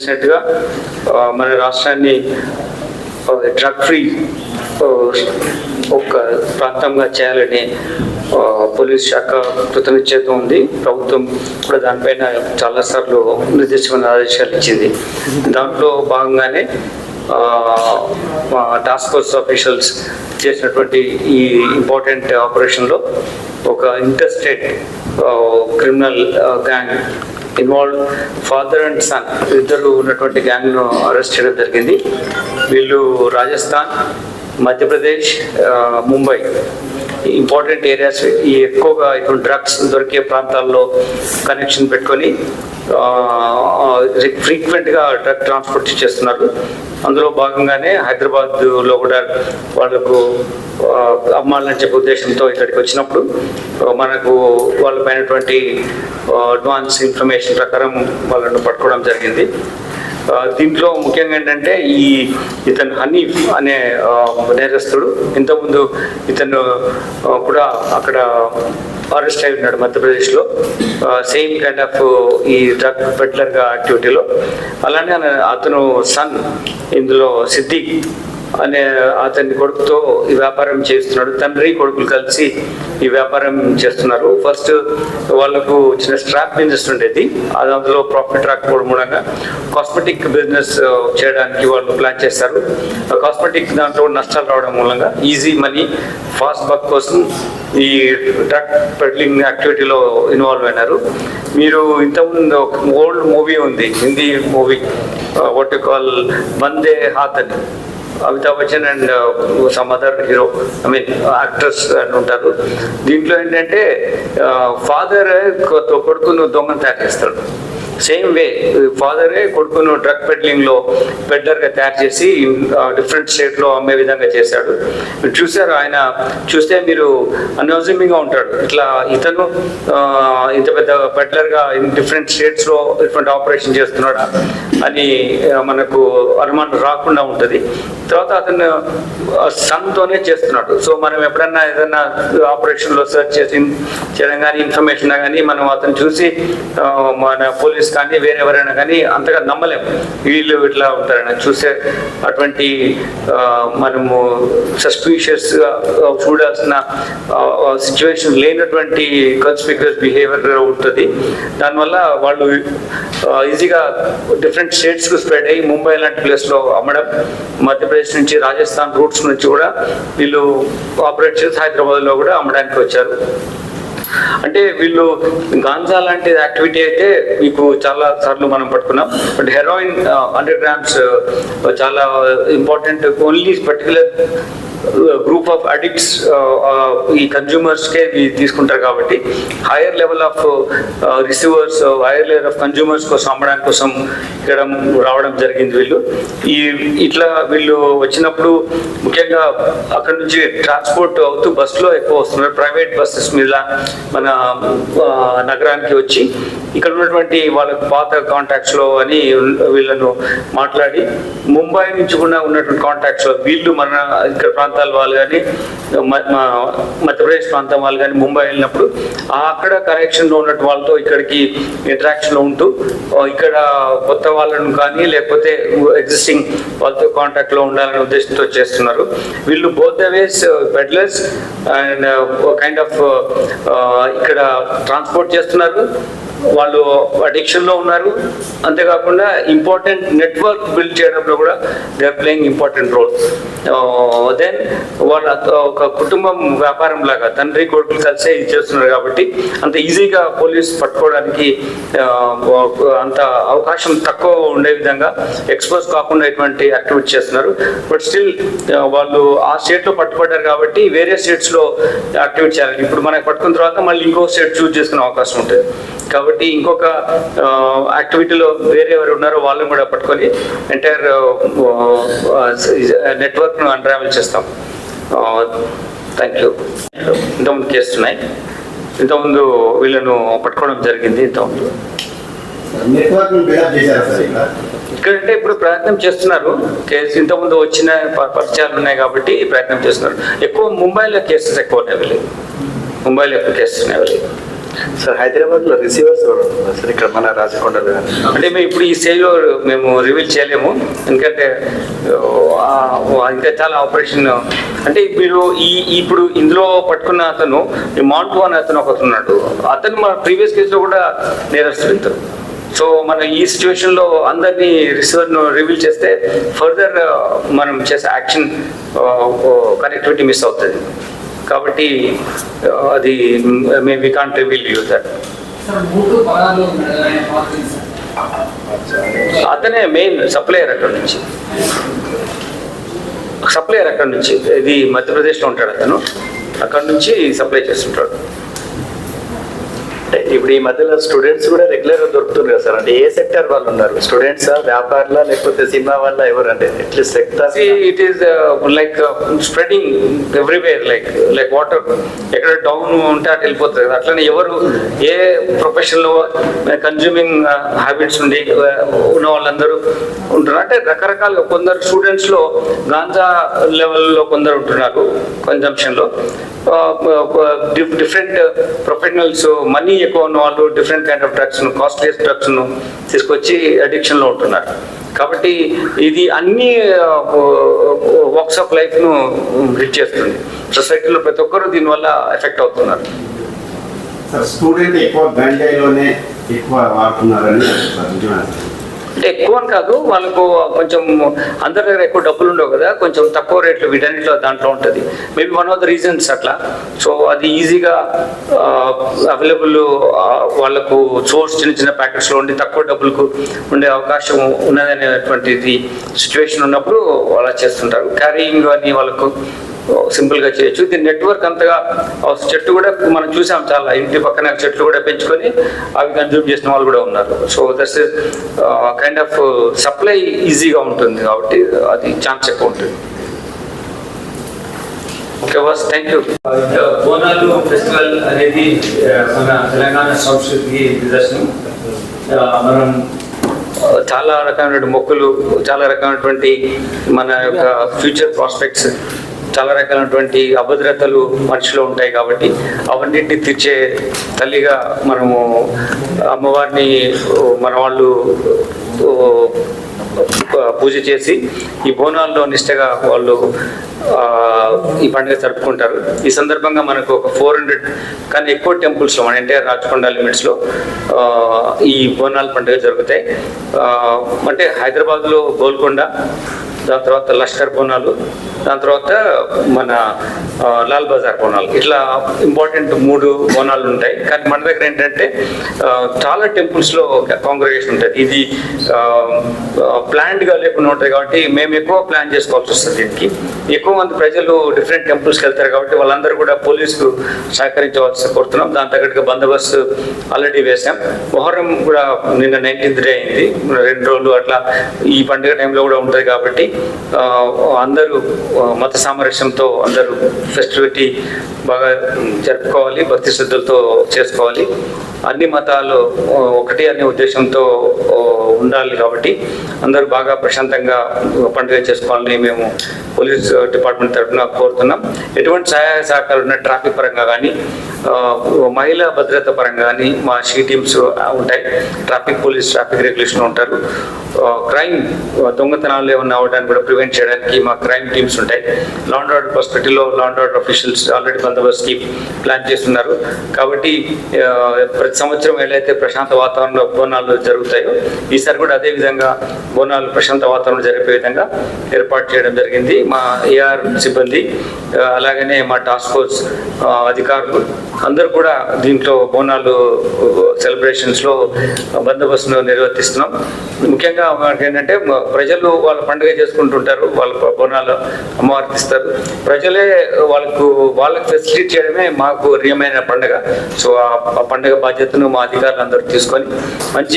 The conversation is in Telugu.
చేసినట్టుగా మన రాష్ట్రాన్ని డ్రగ్ ఫ్రీ ఒక ప్రాంతంగా చేయాలని పోలీస్ శాఖ కృతనిశ్చయితం ఉంది. ప్రభుత్వం కూడా దానిపైన చాలాసార్లు నిర్దేశమైన ఆదేశాలు ఇచ్చింది. దాంట్లో భాగంగానే మా టాస్క్ ఫోర్స్ ఆఫీషియల్స్ చేసినటువంటి ఈ ఇంపార్టెంట్ ఆపరేషన్లో ఒక interstate criminal gang involve father and son ఇద్దరు ఉన్నటువంటి గ్యాంగ్ను అరెస్ట్ చేయడం జరిగింది. వీళ్ళు రాజస్థాన్ మధ్యప్రదేశ్ ముంబై ఇంపార్టెంట్ ఏరియాస్ ఈ ఎక్కువగా ఇటువంటి డ్రగ్స్ దొరికే ప్రాంతాల్లో కనెక్షన్ పెట్టుకొని ఫ్రీక్వెంట్గా డ్రగ్ ట్రాన్స్పోర్ట్ చేస్తున్నారు. అందులో భాగంగానే హైదరాబాద్లో కూడా వాళ్ళకు అమ్మాలని చెప్పే ఉద్దేశంతో ఇక్కడికి వచ్చినప్పుడు మనకు మనకు వాళ్ళపైనటువంటి అడ్వాన్స్ ఇన్ఫర్మేషన్ ప్రకారం వాళ్ళను పట్టుకోవడం జరిగింది. దీంట్లో ముఖ్యంగా ఏంటంటే ఈ ఇతను హనీఫ్ అనే నేరస్తుడు. ఇంతకుముందు ఇతను కూడా అక్కడ అరెస్ట్ అయి ఉన్నాడు మధ్యప్రదేశ్లో సేమ్ కైండ్ ఆఫ్ ఈ డ్రగ్ పెట్లర్గా యాక్టివిటీలో అలానే అతను సన్ ఇందులో సిద్దిక్. అనే అతని కొడుకుతో ఈ వ్యాపారం చేస్తున్నాడు. తండ్రి కొడుకులు కలిసి ఈ వ్యాపారం చేస్తున్నారు. ఫస్ట్ వాళ్ళకు చిన్న స్ట్రాప్ బిజినెస్ ఉండేది. అది అందులో ప్రాఫిట్ రాకపోవడం మూలంగా కాస్మెటిక్ బిజినెస్ uh, చేయడానికి వాళ్ళు ప్లాన్ చేస్తారు. Uh, ఆ కాస్మెటిక్ దాంట్లో నష్టాలు రావడం మూలంగా ఈజీ మనీ ఫాస్ట్ బక్ కోసం ఈ డ్రగ్ పెడ్లింగ్ యాక్టివిటీలో ఇన్వాల్వ్ అయినారు. మీరు ఇంతకుముందు ఒక ఓల్డ్ మూవీ ఉంది హిందీ మూవీ వాట్ కాల్ వందే హాత్ అని Amitabh Bachchan and some other hero I mean actors అని ఉంటారు. దీంట్లో ఏంటంటే uh, ఫాదర్ కొడుకును దొంగను తయారు చేస్తాడు సేమ్ వే ఫాదరే కొడుకును డ్రగ్ పెడ్లింగ్లో గా తయారు చేసి డిఫరెంట్ స్టేట్లో అమ్మే విధంగా చేశాడు. చూసారు ఆయన చూస్తే మీరు అన్యూజిమింగ్గా ఉంటాడు. ఇట్లా ఇతను ఇంత పెద్ద పెడ్లర్గా డిఫరెంట్ స్టేట్స్లో డిఫరెంట్ ఆపరేషన్ చేస్తున్నాడా అని మనకు అనుమానం రాకుండా ఉంటది. తర్వాత అతను సన్ తోనే చేస్తున్నాడు. సో మనం ఎప్పుడన్నా ఏదైనా ఆపరేషన్లో సెర్చ్ చేసి చేయడం కానీ ఇన్ఫర్మేషన్ కానీ మనం అతను చూసి మన పోలీస్ కానీ వేరే ఎవరైనా కానీ అంతగా నమ్మలేము. వీళ్ళు ఇట్లా ఉంటారని చూసే అటువంటి మనము సస్పీషియస్ చూడాల్సిన సిచ్యువేషన్ లేనటువంటి కన్స్పిక్యూస్ బిహేవియర్ ఉంటుంది. దానివల్ల వాళ్ళు ఈజీగా డిఫరెంట్ స్టేట్స్కు స్ప్రెడ్ అయ్యి ముంబై లాంటి ప్లేస్లో అమ్మడం మధ్యప్రదేశ్ నుంచి రాజస్థాన్ రూట్స్ నుంచి కూడా వీళ్ళు ఆపరేట్ చేసి హైదరాబాద్లో కూడా అమ్మడానికి వచ్చారు. అంటే వీళ్ళు గాంజా లాంటి యాక్టివిటీ అయితే మీకు చాలా సార్లు మనం పట్టుకున్నాం. బట్ హెరోయిన్ హండ్రెడ్ గ్రామ్స్ చాలా important only particular group of addicts ఈ కన్జ్యూమర్స్ కే తీసుకుంటారు కాబట్టి higher level of receivers higher level of consumers కోసం అమ్మడానికి కోసం ఇక్కడ రావడం జరిగింది వీళ్ళు. ఈ ఇట్లా వీళ్ళు వచ్చినప్పుడు ముఖ్యంగా అక్కడ నుంచి ట్రాన్స్పోర్ట్ అవుతూ బస్సులో ఎక్కువ వస్తున్నారు. ప్రైవేట్ బస్సెస్ మీద మన uh, నగరానికి వచ్చి ఇక్కడ ఉన్నటువంటి వాళ్ళ పాత కాంటాక్ట్స్లో అని వీళ్ళను మాట్లాడి ముంబై నుంచి కూడా ఉన్నటువంటి కాంటాక్ట్స్లో వీళ్ళు మన ఇక్కడ ప్రాంతాల వాళ్ళు కానీ మధ్యప్రదేశ్ ప్రాంతం వాళ్ళు కానీ ముంబై వెళ్ళినప్పుడు అక్కడ కనెక్షన్లో ఉన్నట్టు వాళ్ళతో ఇక్కడికి ఇంటరాక్షన్లో ఉంటూ ఇక్కడ కొత్త వాళ్ళను కానీ లేకపోతే ఎగ్జిస్టింగ్ వాళ్ళతో కాంటాక్ట్లో ఉండాలనే ఉద్దేశంతో చేస్తున్నారు. వీళ్ళు both the ways peddlers and kind of ఇక్కడ ట్రాన్స్పోర్ట్ చేస్తున్నారు. వాళ్ళు అడిక్షన్లో ఉన్నారు. అంతేకాకుండా ఇంపార్టెంట్ నెట్వర్క్ బిల్డ్ చేయడంలో కూడా they are playing important role then వాళ్ళ uh, ఒక కుటుంబం వ్యాపారం లాగా తండ్రి కొడుకులు కలిసే ఇది చేస్తున్నారు కాబట్టి అంత ఈజీగా పోలీస్ పట్టుకోవడానికి uh, అంత అవకాశం తక్కువ ఉండే విధంగా ఎక్స్పోజ్ కాకుండా ఇటువంటి యాక్టివిటీ చేస్తున్నారు. బట్ స్టిల్ uh, వాళ్ళు ఆ స్టేట్లో పట్టుబడ్డారు కాబట్టి వేరే స్టేట్స్లో యాక్టివేట్ చేయాలి. ఇప్పుడు మనకి పట్టుకున్న తర్వాత మళ్ళీ ఇంకో స్టేట్ చూస్ చేసుకునే అవకాశం ఉంటుంది. కాబట్టి ఇంకొక యాక్టివిటీలో వేరే ఎవరు ఉన్నారో వాళ్ళని కూడా పట్టుకొని ఎంటైర్ నెట్వర్క్ను అన్రావెల్ చేస్తాం. థ్యాంక్ యూ ఇంతకుముందు కేసులు ఉన్నాయి. ఇంతకుముందు వీళ్ళను పట్టుకోవడం జరిగింది ఇంతకుముందు. ఇక్కడంటే ఇప్పుడు ప్రయత్నం చేస్తున్నారు. కేసు ఇంతకుముందు వచ్చిన పరిచయాలు ఉన్నాయి కాబట్టి ప్రయత్నం చేస్తున్నారు. ఎక్కువ ముంబైలో కేసెస్ ఎక్కువ ఉన్నాయి వీళ్ళు. ముంబైలో ఎక్కువ కేసెస్ ఉన్నాయి వీళ్ళు. సార్ హైదరాబాద్లో రిసీవర్స్ సార్ ఇక్కడ మన రాజకొండలో. అంటే మేము ఇప్పుడు ఈ స్టేజ్లో మేము రివీల్ చేయలేము. ఎందుకంటే ఇంకా చాలా ఆపరేషన్ అంటే మీరు ఈ ఇప్పుడు ఇందులో పట్టుకున్న అతను మాంటు అనే అతను ఒకతను ఉన్నాడు. అతను మన ప్రీవియస్ కేసులో కూడా నేరస్తుడు సో మన ఈ సిచ్యువేషన్లో అందరినీ రిసీవర్ను రివీల్ చేస్తే ఫర్దర్ మనం చేసే యాక్షన్ కనెక్టివిటీ మిస్ అవుతుంది. కాబట్టి ఆ, అది may we can't reveal you that అతనే మెయిన్ సప్లయర్ అక్కడ నుంచి. సప్లయర్ అక్కడ నుంచి. ఇది మధ్యప్రదేశ్లో ఉంటాడు అతను. అక్కడ నుంచి సప్లై చేస్తుంటాడు. అంటే ఇప్పుడు ఈ మధ్యలో స్టూడెంట్స్ కూడా రెగ్యులర్గా దొరుకుతున్నారు కదా సార్. అంటే ఏ సెక్టర్ వాళ్ళు ఉన్నారు? స్టూడెంట్స్ వ్యాపారుల లేకపోతే సినిమా వాళ్ళ ఎవరు అంటే atleast sector it is like spreading everywhere like like water ఎక్కడ డౌన్ ఉంటే అటు వెళ్ళిపోతుంది అట్లనే ఎవరు ఏ ప్రొఫెషన్లో కన్జ్యూమింగ్ హ్యాబిట్స్ ఉండి uh, ఉన్న వాళ్ళందరూ ఉంటున్నారు. అంటే రకరకాలుగా కొందరు స్టూడెంట్స్లో గాంజా లెవెల్లో కొందరు ఉంటున్నారు కన్జంప్షన్లో డిఫరెంట్ ప్రొఫెషనల్స్ మనీ ఎక్కువ ఉన్న వాళ్ళు different kind of drugs costliest drugs తీసుకొచ్చి అడిక్షన్లో ఉంటున్నారు. కాబట్టి ఇది అన్ని వర్క్స్ ఆఫ్ లైఫ్ను హిట్ చేస్తుంది. సొసైటీలో ప్రతి ఒక్కరు దీనివల్ల ఎఫెక్ట్ అవుతున్నారు. స్టూడెంట్ ఎక్కువ గంజాయిలోనే ఎక్కువ వాడుతున్నారని అంటే ఎక్కువ అని కాదు వాళ్ళకు కొంచెం అందరి దగ్గర ఎక్కువ డబ్బులు ఉండవు కదా కొంచెం తక్కువ రేట్లు వీటన్నిటిలో దాంట్లో ఉంటుంది. Maybe one of the reasons అట్లా. సో అది ఈజీగా అవైలబుల్ వాళ్ళకు సోర్స్ చిన్న చిన్న ప్యాకెట్స్లో ఉండి తక్కువ డబ్బులకు ఉండే అవకాశం ఉన్నదనేటువంటిది సిచ్యువేషన్ ఉన్నప్పుడు అలా చేస్తుంటారు. క్యారీయింగ్ అని వాళ్ళకు సింపుల్గా చేయొచ్చు. దీని నెట్వర్క్ అంతగా చెట్టు కూడా మనం చూసాం చాలా ఇంటి పక్కన చెట్లు కూడా పెంచుకొని అవి కన్జ్యూమ్ చేసిన వాళ్ళు కూడా ఉన్నారు. So that's kind of supply ఈజీగా ఉంటుంది కాబట్టి అది ఛాన్స్ ఎక్కువ ఉంటుంది. Okay boss thank you Bonalu festival అనేది మన తెలంగాణ సంస్కృతికి నిదర్శనం. మనం చాలా రకమైన మొక్కులు చాలా రకమైనటువంటి మన యొక్క ఫ్యూచర్ ప్రాస్పెక్ట్స్ చాలా రకాలైనటువంటి అభద్రతలు మనిషిలో ఉంటాయి కాబట్టి అవన్నింటినీ తీర్చే తల్లిగా మనము అమ్మవారిని మన వాళ్ళు పూజ చేసి ఈ బోనాల్లో నిష్టగా వాళ్ళు ఈ పండుగ జరుపుకుంటారు. ఈ సందర్భంగా మనకు ఒక ఫోర్ హండ్రెడ్ కానీ ఎక్కువ టెంపుల్స్లో మన ఎన్టీఆర్ రాచకొండ లిమిట్స్లో ఈ బోనాల పండుగ జరుగుతాయి. అంటే హైదరాబాద్లో గోల్కొండ దాని తర్వాత లష్కర్ బోనాలు దాని తర్వాత మన లాల్ బజార్ బోనాలు ఇట్లా ఇంపార్టెంట్ మూడు బోనాలు ఉంటాయి. కానీ మన దగ్గర ఏంటంటే చాలా టెంపుల్స్లో కాంగ్రిగేషన్ ఉంటుంది. ఇది ప్లాన్డ్గా లేకుండా ఉంటుంది కాబట్టి మేము ఎక్కువ ప్లాన్ చేసుకోవాల్సి వస్తుంది దీనికి. ఎక్కువ మంది ప్రజలు డిఫరెంట్ టెంపుల్స్కి వెళ్తారు కాబట్టి వాళ్ళందరూ కూడా పోలీసుకు సహకరించవలసి కోరుతున్నాం. దాని తగ్గట్టుగా బందోబస్తు ఆల్రెడీ వేసాం మొహరం కూడా నిన్న నైన్టీన్త్ డే అయింది. రెండు రోజులు అట్లా ఈ పండుగ టైంలో కూడా ఉంటుంది కాబట్టి అందరూ మత సామరస్యంతో అందరూ ఫెస్టివిటీ బాగా జరుపుకోవాలి భక్తి శ్రద్ధలతో చేసుకోవాలి అన్ని మతాలు ఒకటి అనే ఉద్దేశంతో ఉండాలి కాబట్టి అందరూ బాగా ప్రశాంతంగా పండుగ చేసుకోవాలని మేము పోలీస్ డిపార్ట్మెంట్ తరఫున కోరుతున్నాం ఎటువంటి సహాయ సహకారాలు ఉన్న ట్రాఫిక్ పరంగా కానీ మహిళా భద్రత పరంగా కానీ మా షీ టీమ్స్ ఉంటాయి. ట్రాఫిక్ పోలీస్ ట్రాఫిక్ రెగ్యులేషన్ ఉంటారు. క్రైమ్ దొంగతనాలు ఏమన్నా అవడానికి కూడా ప్రివెంట్ చేయడానికి మా క్రైమ్ టీమ్స్ ఉంటాయి. Land order పర్స్పెక్టివ్లో law and order officials already బందోబస్తుకి plan చేస్తున్నారు. కాబట్టి ప్రతి సంవత్సరం ఏదైతే ప్రశాంత వాతావరణంలో బోనాలు జరుగుతాయో ఈసారి కూడా అదే విధంగా బోనాలు ప్రశాంత వాతావరణం జరిపే విధంగా ఏర్పాటు చేయడం జరిగింది. మా ఏఆర్ సిబ్బంది అలాగనే మా టాస్క్ ఫోర్స్ అధికారులు అందరూ కూడా దీంట్లో బోనాలు సెలబ్రేషన్స్లో బందోబస్తును నిర్వర్తిస్తున్నాం. ముఖ్యంగా మనకి ఏంటంటే ప్రజలు వాళ్ళ పండుగ చేసుకుంటుంటారు వాళ్ళ బోనాలు అమ్మవారికి ఇస్తారు ప్రజలే వాళ్ళకు వాళ్ళకి ఫెసిలిటీ చేయడమే మాకు రియమైన పండుగ. సో ఆ ఆ పండుగ బాధ్యతను మా అధికారులు అందరూ తీసుకొని మంచి